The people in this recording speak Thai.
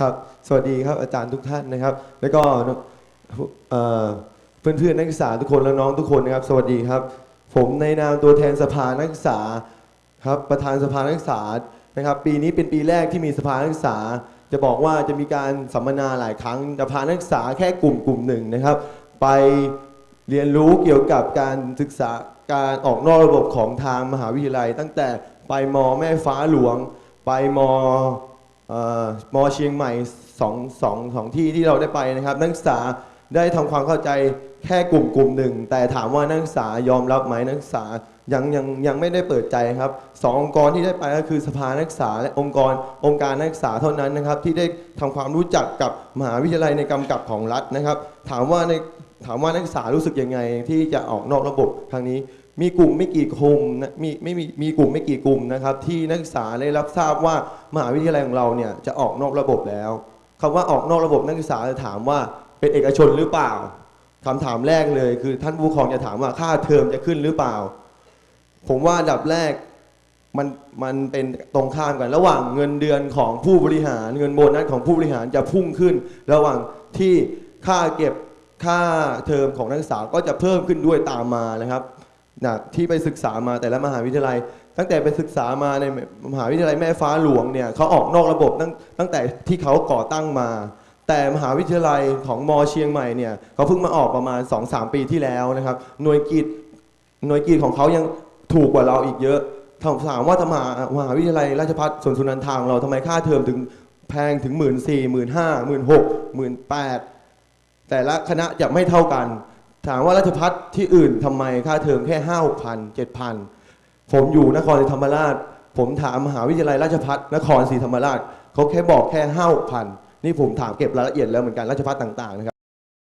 ครับสวัสดีครับอาจารย์ทุกท่านนะครับ แล้วก็เอ่อนเพื่อนนักศึกษาทุกคนและน้องทุกคนนะครับ สวัสดีครับ ผมในนามตัวแทนสภานักศึกษาครับประธานสภานักศึกษานะครับ ปีนี้เป็นปีแรกที่มีสภานักศึกษา จะบอกว่าจะมีการสัมมนาหลายครั้งสภานักศึกษาแค่กลุ่มกลุ่มหนึ่งนะครับ ไปเรียนรู้เกี่ยวกับการศึกษาการออกนอกระบบของทางมหาวิทยาลัย ตั้งแต่ไปมอแม่ฟ้าหลวง ไปมอ มอเชียงใหม่สองสองสองที่ที่เราได้ไปนะครับ นักศึกษาได้ทำความเข้าใจแค่กลุ่มกลุ่มหนึ่ง แต่ถามว่านักศึกษายอมรับไหมนักศึกษายังยังยังไม่ได้เปิดใจครับสององค์กรที่ได้ไปก็คือสภานักศึกษาและองค์กรองค์การนักศึกษาเท่านั้นนะครับ ที่ได้ทำความรู้จักกับมหาวิทยาลัยในกำกับของรัฐนะครับ ถามว่าในถามว่านักศึกษารู้สึกยังไงที่จะออกนอกระบบทางนี้ มีกลุ่มไม่กี่กลุ่มนะมีไม่มีมีกลุ่มไม่กี่กลุ่มนะครับ ที่นักศึกษาได้รับทราบว่ามหาวิทยาลัยของเราเนี่ยจะออกนอกระบบแล้วคำว่าออกนอกระบบนักศึกษาจะถามว่าเป็นเอกชนหรือเปล่าคำถามแรกเลย คือท่านผู้ปกครองจะถามว่าค่าเทอมจะขึ้นหรือเปล่า ผมว่าดับแรกมันมันเป็นตรงข้ามกัน ระหว่างเงินเดือนของผู้บริหารเงินโบนัสของผู้บริหารจะพุ่งขึ้น ระหว่างที่ค่าเก็บค่าเทอมของนักศึกษาก็จะเพิ่มขึ้นด้วยตามมานะครับ นะที่ไปศึกษามาแต่ละมหาวิทยาลัย ตั้งแต่ไปศึกษามาในมหาวิทยาลัยแม่ฟ้าหลวงเนี่ยเขาออกนอกระบบตั้งตั้งแต่ที่เขาก่อตั้งมา แต่มหาวิทยาลัยของมอเชียงใหม่เนี่ยเขาเพิ่งมาออกประมาณ 2-3 ปีที่แล้วนะครับหน่วยกิจหน่วยกิจของเขายังถูกกว่าเราอีกเยอะถามถามว่าทำไมมหาวิทยาลัยราชภัฏสวนสุนันทางเราทำไมค่าเทอมถึงแพงถึงหมื่นสี่หมื่นห้าหมื่นหกหมื่นแปดแต่ละคณะจะไม่เท่ากัน ถามว่าราชพัฒที่อื่นทำไมค่าเทอมแค่ห้าพันเจ็ดพันผมอยู่นครศรีธรรมราช ผมถามมหาวิทยาลัยราชพัฒนครศรีธรรมราชเขาแค่บอกแค่ห้าพันนี่ผมถามเก็บรายละเอียดแล้วเหมือนกันราชพัฒต่างๆนะครับ